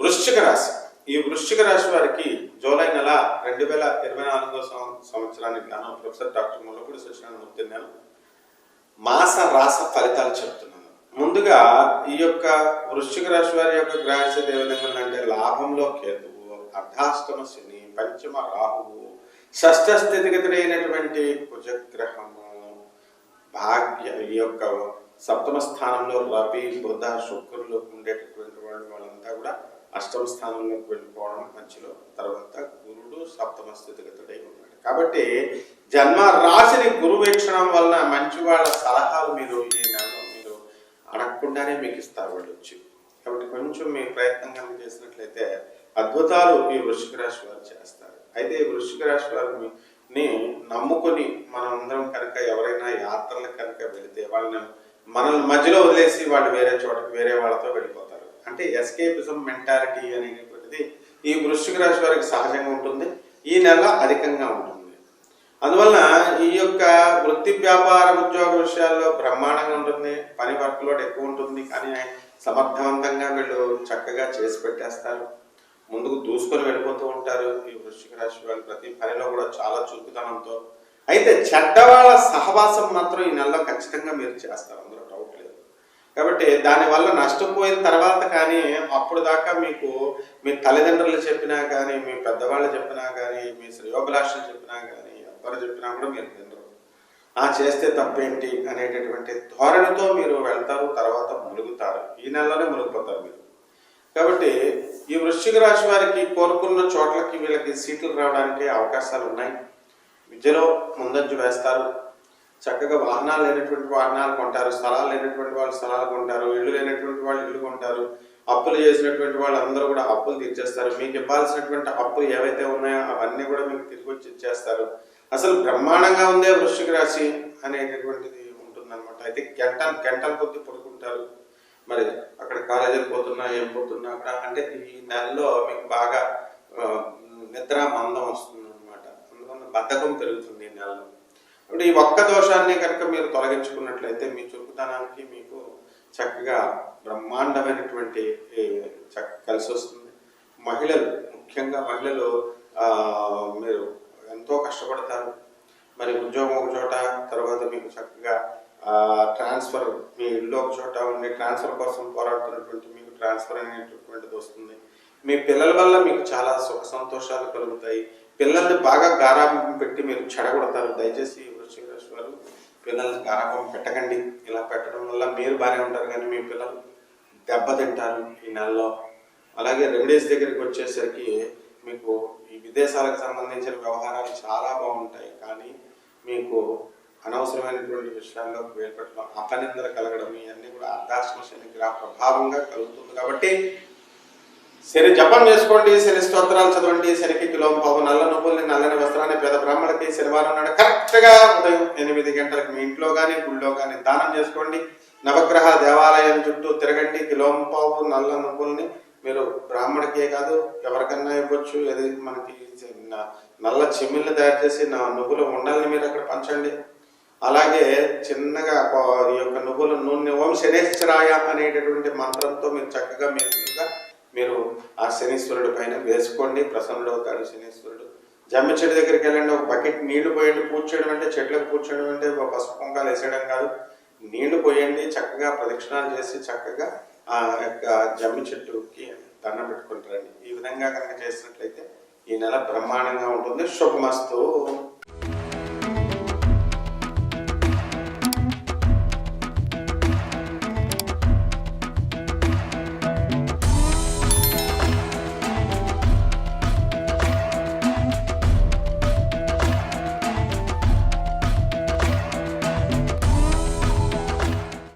వృశ్చిక రాశి. ఈ వృశ్చిక రాశి వారికి జూలై నెల రెండు వేల ఇరవై నాలుగో సంవత్సరానికి గాను ప్రొఫెసర్ డాక్టర్ ముల్లపూడి సత్యనారాయణ నేను మాస రాస ఫలితాలు చెప్తున్నాను ముందుగా ఈ యొక్క వృశ్చిక రాశి వారి యొక్క గ్రహస్థితి ఏ విధంగా అంటే లాభంలో కేతువు అర్ధాష్టమ శని పంచమ రాహువు షష్ఠ స్థితిగతుడైనటువంటి కుజగ్రహము భాగ్య ఈ యొక్క సప్తమ స్థానంలో రవి బుధ శుక్రులు ఉండేటటువంటి వాళ్ళు వాళ్ళంతా కూడా అష్టమ స్థానంలోకి వెళ్ళిపోవడం మంచిలో తర్వాత గురుడు సప్తమ స్థితిగతుడై ఉన్నాడు. కాబట్టి జన్మ రాశిని గురువేక్షణం వలన మంచి వాళ్ళ సలహాలు మీరు ఈ నెలలో మీరు అడగకుండానే మీకు ఇస్తారు వాళ్ళు వచ్చి. కాబట్టి కొంచెం మీ ప్రయత్నం కనుక చేసినట్లయితే అద్భుతాలు ఈ వృషిక రాశి వారు చేస్తారు. అయితే ఈ వృషిక రాశి వారిని ని నమ్ముకొని మనందరం కనుక ఎవరైనా యాత్రలకు కనుక వెళితే వాళ్ళని మనల్ని మధ్యలో వదిలేసి వాళ్ళు వేరే చోటకి వేరే వాళ్ళతో వెళ్ళిపోతారు. అంటే ఎస్కేపిజం మెంటాలిటీ అనేటువంటిది ఈ వృశ్చిక రాశి వారికి సహజంగా ఉంటుంది. ఈ నెల అధికంగా ఉంటుంది. అందువలన ఈ యొక్క వృత్తి వ్యాపార ఉద్యోగ విషయాల్లో బ్రహ్మాండంగా ఉంటుంది. పని వర్క్లోడ్ ఎక్కువ ఉంటుంది. కానీ సమర్థవంతంగా వీళ్ళు చక్కగా చేసి పెట్టేస్తారు. ముందుకు దూసుకొని వెళ్ళిపోతూ ఉంటారు ఈ వృశ్చిక రాశి వాళ్ళు ప్రతి పనిలో కూడా చాలా చురుకుతనంతో అయితే చెడ్డవాళ్ళ సహవాసం మాత్రం ఈ నెలలో ఖచ్చితంగా మీరు చేస్తారు. అందులో కాబట్టి దానివల్ల నష్టపోయిన తర్వాత కానీ అప్పుడు దాకా మీకు మీ తల్లిదండ్రులు చెప్పినా కానీ మీ పెద్దవాళ్ళు చెప్పినా కానీ మీ శ్రేయోభిలాషులు చెప్పినా కానీ ఎవరు చెప్పినా కూడా మీరు తినరు. ఆ చేస్తే తప్పేంటి అనేటటువంటి ధోరణితో మీరు వెళ్తారు తర్వాత మునుగుతారు ఈ నెలలోనే మునిగిపోతారు మీరు. కాబట్టి ఈ వృశ్చిక రాశి వారికి కోరుకున్న చోట్లకి వీళ్ళకి సీట్లు రావడానికి అవకాశాలు ఉన్నాయి. విద్యలో ముందంజు వేస్తారు. చక్కగా వాహనాలు లేనటువంటి వాహనాలు కొంటారు స్థలాలు లేనటువంటి వాళ్ళు స్థలాలు కొంటారు ఇల్లు లేనటువంటి వాళ్ళు ఇళ్ళు కొంటారు అప్పులు చేసినటువంటి వాళ్ళు అందరూ కూడా అప్పులు తీర్చేస్తారు. మీకు ఇవ్వాల్సినటువంటి అప్పులు ఏవైతే ఉన్నాయో అవన్నీ కూడా మీకు తిరిగి వచ్చి ఇచ్చేస్తారు. అసలు బ్రహ్మాండంగా ఉందే వృశ్చిక రాశి అనేటటువంటిది ఉంటుందన్నమాట. అయితే గంటలు గంటల కొద్ది పడుకుంటారు. మరి అక్కడ కాలేజీలు పోతున్నా ఏం పోతున్నా అక్కడ అంటే ఈ నెలలో మీకు బాగా నిద్ర మందం వస్తుంది అనమాట అందువల్ల బద్ధకం పెరుగుతుంది ఈ నెలలో. ఇప్పుడు ఈ ఒక్క దోషాన్ని కనుక మీరు తొలగించుకున్నట్లయితే మీ చురుకుతనానికి మీకు చక్కగా బ్రహ్మాండమైనటువంటి కలిసి వస్తుంది. మహిళలు ముఖ్యంగా మహిళలు మీరు ఎంతో కష్టపడతారు. మరి ఉద్యోగం ఒక చోట తర్వాత మీకు చక్కగా ట్రాన్స్ఫర్ మీ ఇల్లు ఒక చోట ఉండి ట్రాన్స్ఫర్ కోసం పోరాడుతున్నటువంటి మీకు ట్రాన్స్ఫర్ అనేటటువంటిది వస్తుంది. మీ పిల్లల వల్ల మీకు చాలా సుఖ సంతోషాలు కలుగుతాయి. పిల్లల్ని బాగా గారాబం పెట్టి మీరు చెడగొడతారు. దయచేసి పిల్లల్ని గారాబం పెట్టకండి. ఇలా పెట్టడం వల్ల మీరు బాగానే ఉంటారు కానీ మీ పిల్లలు దెబ్బతింటారు ఈ నెలలో. అలాగే రెమెడీస్ దగ్గరికి వచ్చేసరికి మీకు ఈ విదేశాలకు సంబంధించిన వ్యవహారాలు చాలా బాగుంటాయి. కానీ మీకు అనవసరమైనటువంటి విషయాల్లో వేలుపెట్టడం అపనిందలు కలగడం ఇవన్నీ కూడా అర్ధాశ్మ శనిగ్రహ ప్రభావంగా కలుగుతుంది కాబట్టి శని జపం చేసుకోండి శని స్తోత్రాలు చదవండి శనికి కిలో పావు నల్ల నువ్వుల్ని నల్లని వస్త్రాన్ని పేద బ్రాహ్మణులకి శనివారం నాడు కరెక్ట్గా ఉదయం ఎనిమిది గంటలకు మీ ఇంట్లో కానీ గుళ్ళో కానీ దానం చేసుకోండి. నవగ్రహ దేవాలయం చుట్టూ తిరగండి. కిలోంపావు నల్ల నువ్వుల్ని మీరు బ్రాహ్మడికే కాదు ఎవరికన్నా ఇవ్వచ్చు. ఏది మనకి నల్ల చెమ్మిళ్ళు తయారు చేసి నా నువ్వుల ఉండల్ని మీరు అక్కడ పంచండి. అలాగే చిన్నగా ఈ యొక్క నువ్వుల నూనె ఓం శనేశ్వరాయ అనేటటువంటి మంత్రంతో మీరు చక్కగా మీరు మీరు ఆ శనీశ్వరుడి పైన వేసుకోండి. ప్రసన్నుడవుతాడు శనీశ్వరుడు. జమ్మి చెట్టు దగ్గరికి వెళ్ళండి ఒక బకెట్ నీళ్ళు పోయండి పూజ అంటే చెట్లకు పూజ అంటే ఒక పసుపు కుంకాలు వేసేయడం కాదు. నీళ్ళు పోయండి చక్కగా ప్రదక్షిణాలు చేసి చక్కగా ఆ యొక్క జమ్మి చెట్టుకి దండం పెట్టుకుంటారండి. ఈ విధంగా కనుక చేసినట్లయితే ఈ నెల బ్రహ్మాండంగా ఉంటుంది. శుభమస్తు.